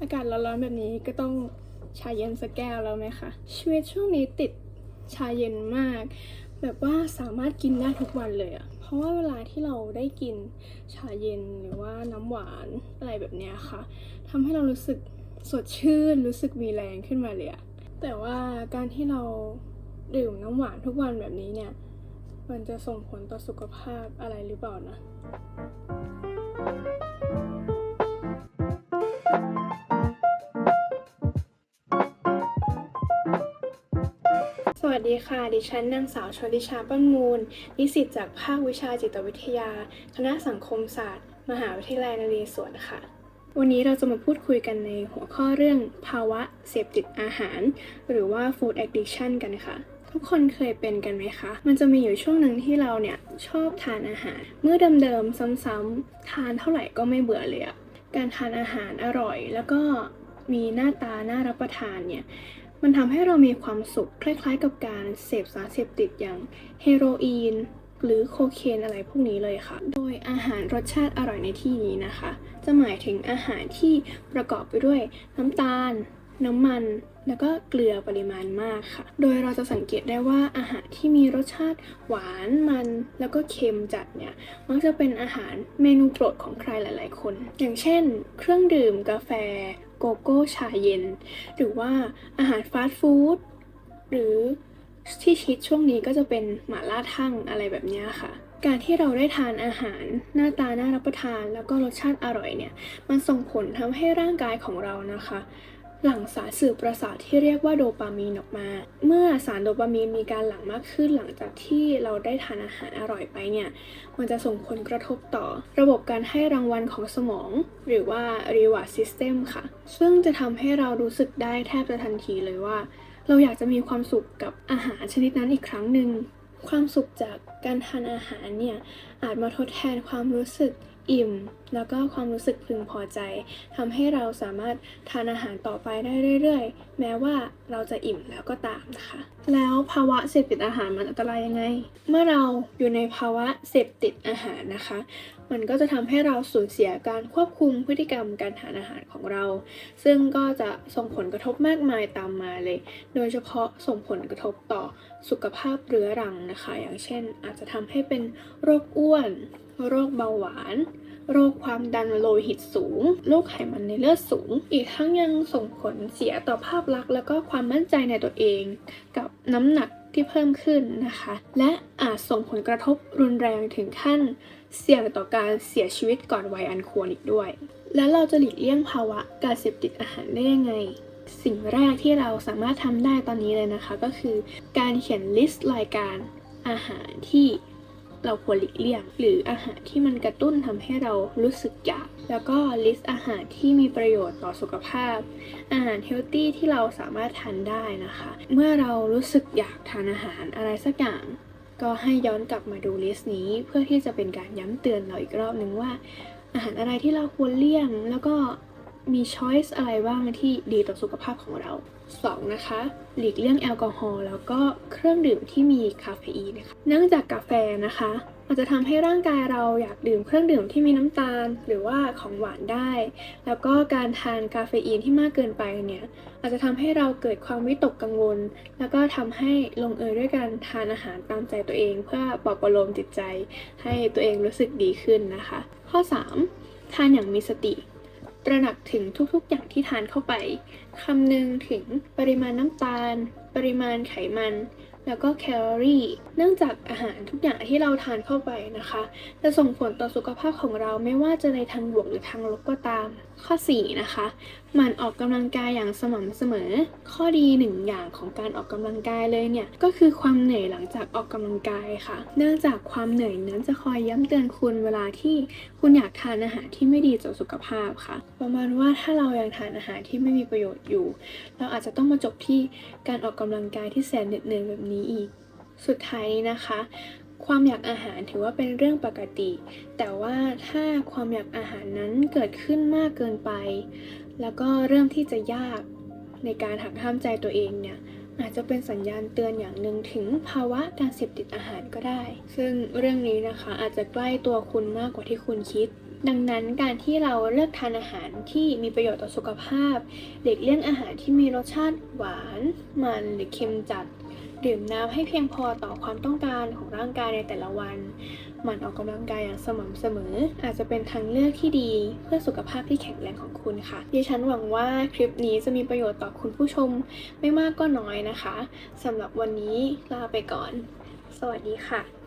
อากาศร้อนๆแบบนี้ก็ต้องชาเย็นสักแก้วแล้วไหมคะชีวิตช่วงนี้ติดชาเย็นมาก แบบว่าสามารถกินได้ทุกวันเลยอะเพราะว่าเวลาที่เราได้กินชาเย็นหรือว่าน้ำหวานอะไรแบบเนี้ยค่ะทำให้เรารู้สึกสดชื่นรู้สึกมีแรงขึ้นมาเลยอะแต่ว่าการที่เราดื่มน้ำหวานทุกวันแบบนี้เนี่ย มันจะส่งผลต่อสุขภาพอะไรหรือเปล่านะ สวัสดีค่ะ ดิฉันนางสาวชลิชาปั้นมูล นิสิตจากภาควิชาจิตวิทยา คณะสังคมศาสตร์ มหาวิทยาลัยนเรศวรค่ะ วันนี้เราจะมาพูดคุยกันในหัวข้อเรื่องภาวะเสพติดอาหาร หรือว่า food addiction กันค่ะ ทุกคนเคยเป็นกันไหมคะ มันจะมีอยู่ช่วงหนึ่งที่เราเนี่ย ชอบทานอาหาร เมื่อเดิมๆซ้ำๆทานเท่าไหร่ก็ไม่เบื่อเลยอะการทานอาหารอร่อย แล้วก็มีหน้าตาน่ารับประทานเนี่ย มันทำให้เรามีความสุขคล้ายๆ กับการเสพสารเสพติดอย่างเฮโรอีนหรือโคเคนอะไรพวกนี้เลยค่ะ โดยอาหารรสชาติอร่อยในที่นี้นะคะ จะหมายถึงอาหารที่ประกอบไปด้วยน้ำตาล น้ำมัน แล้วก็เกลือปริมาณมากค่ะ โดยเราจะสังเกตได้ว่าอาหารที่มีรสชาติหวานมัน แล้วก็เค็มจัดเนี่ย มักจะเป็นอาหารเมนูโปรดของใครหลาย ๆ คน อย่างเช่น เครื่องดื่มกาแฟ โกโก้ชาเย็น หรือว่าอาหารฟาสต์ฟู้ดหรือที่คิดช่วงนี้ก็จะเป็นหม่าล่าทั่งอะไรแบบนี้ค่ะ การที่เราได้ทานอาหารหน้าตาน่ารับประทาน แล้วก็รสชาติอร่อยเนี่ย มันส่งผลทำให้ร่างกายของเรานะคะ หลั่งสารสื่อประสาทที่เรียกว่าโดปามีนออกมา เมื่อสารโดปามีนมีการหลั่งมากขึ้นหลังจากที่เราได้ทานอาหารอร่อยไปเนี่ย มันจะส่งผลกระทบต่อ ระบบการให้รางวัลของสมอง หรือว่า reward system ค่ะ ซึ่งจะทำให้เรารู้สึกได้แทบจะทันทีเลยว่า เราอยากจะมีความสุขกับอาหารชนิดนั้นอีกครั้งหนึ่งความสุขจากการทานอาหารเนี่ยอาจมาทดแทนความรู้สึก อิ่ม แล้วก็ความรู้สึกพึงพอใจทำให้เราสามารถทานอาหารต่อไปได้เรื่อยๆ แม้ว่าเราจะอิ่มแล้วก็ตามนะคะ แล้วภาวะเสพติดอาหารมันอันตรายยังไง เมื่อเราอยู่ในภาวะเสพติดอาหารนะคะ มันก็จะทำให้เราสูญเสียการควบคุมพฤติกรรมการทานอาหารของเรา ซึ่งก็จะส่งผลกระทบมากมายตามมาเลย โดยเฉพาะส่งผลกระทบต่อสุขภาพเรื้อรังนะคะ อย่างเช่น อาจจะทำให้เป็นโรคอ้วน โรคเบาหวาน โรคความดันโลหิตสูง โรคไขมันในเลือดสูง อีกทั้งยังส่งผลเสียต่อภาพลักษณ์แล้วก็ความมั่นใจในตัวเอง กับน้ำหนักที่เพิ่มขึ้นนะคะ และอาจส่งผลกระทบรุนแรงถึงขั้น เสี่ยงต่อการเสียชีวิตก่อนวัยอันควรอีกด้วย แล้วเราจะหลีกเลี่ยงภาวะการเสพติดอาหารได้ยังไง สิ่งแรกที่เราสามารถทำได้ตอนนี้เลยนะคะ ก็คือ การเขียนลิสต์รายการอาหารที่ เราควรหลีกเลี่ยง หรืออาหารที่มันกระตุ้นทำให้เรารู้สึกอยาก แล้วก็ลิสต์อาหารที่มีประโยชน์ต่อสุขภาพ อาหารเฮลตี้ที่เราสามารถทานได้นะคะ เมื่อเรารู้สึกอยากทานอาหารอะไรสักอย่างก็ให้ย้อนกลับมาดูลิสต์นี้เพื่อที่จะเป็นการย้ำเตือนเราอีกรอบหนึ่งว่า อาหารอะไรที่เราควรเลี่ยง แล้วก็มีช้อยส์อะไรบ้างที่ดีต่อสุขภาพของเรา 2. นะคะ หลีกเลี่ยงแอลกอฮอล์แล้วก็เครื่องดื่มที่มีคาเฟอีนนะคะ เนื่องจากกาแฟนะคะอาจจะทำให้ร่างกายเราอยากดื่มเครื่องดื่มที่มีน้ำตาล หรือว่าของหวานได้ แล้วก็การทานคาเฟอีนที่มากเกินไปเนี่ยอาจจะทำให้เราเกิดความวิตกกังวล แล้วก็ทำให้ลงเอยด้วยการทานอาหารตามใจตัวเอง เพื่อปลอบประโลมจิตใจ ให้ตัวเองรู้สึกดีขึ้นนะคะ ข้อ 3. ทานอย่างมีสติ ตระหนักถึงทุกๆอย่างที่ทานเข้าไป คำนึงถึงปริมาณน้ำตาล ปริมาณไขมัน แล้วก็แคลอรี่ เนื่องจากอาหารทุกอย่างที่เราทานเข้าไปนะคะ จะส่งผลต่อสุขภาพของเราไม่ว่าจะในทางบวกหรือทางลบก็ตาม ข้อ 4 นะคะหมั่นออกกำลังกายอย่างสม่ำเสมอ ข้อดีหนึ่งอย่างของการออกกำลังกายเลยเนี่ย ก็คือความเหนื่อยหลังจากออกกำลังกายค่ะ เนื่องจากความเหนื่อยนั้นจะคอยย้ำเตือนคุณเวลาที่คุณอยากทานอาหารที่ไม่ดีต่อสุขภาพค่ะ ประมาณว่าถ้าเรายังทานอาหารที่ไม่มีประโยชน์อยู่ เราอาจจะต้องมาจบที่การออกกำลังกายที่แสนเหน็ดเหนื่อยแบบนี้อีก สุดท้ายนี้นะคะความอยากอาหารถือว่าเป็นเรื่องปกติ แต่ว่าถ้าความอยากอาหารนั้นเกิดขึ้นมากเกินไป แล้วก็เริ่มที่จะยากในการหักห้ามใจตัวเองเนี่ยอาจจะเป็นสัญญาณเตือนอย่างหนึ่งถึงภาวะการเสพติดอาหารก็ได้ ซึ่งเรื่องนี้นะคะอาจจะใกล้ตัวคุณมากกว่าที่คุณคิด ดังนั้นการที่เราเลือกทานอาหารที่มีประโยชน์ต่อสุขภาพ เด็กเลี่ยงอาหารที่มีรสชาติหวาน มันหรือเค็มจัด ดื่มน้ำให้เพียงพอต่อความต้องการของร่างกายในแต่ละวัน หมั่นออกกำลังกายอย่างสม่ำเสมอ อาจจะเป็นทางเลือกที่ดี เพื่อสุขภาพที่แข็งแรงของคุณค่ะ ดิฉันหวังว่าคลิปนี้จะมีประโยชน์ต่อคุณผู้ชมไม่มากก็น้อยนะคะสำหรับวันนี้ลาไปก่อน สวัสดีค่ะ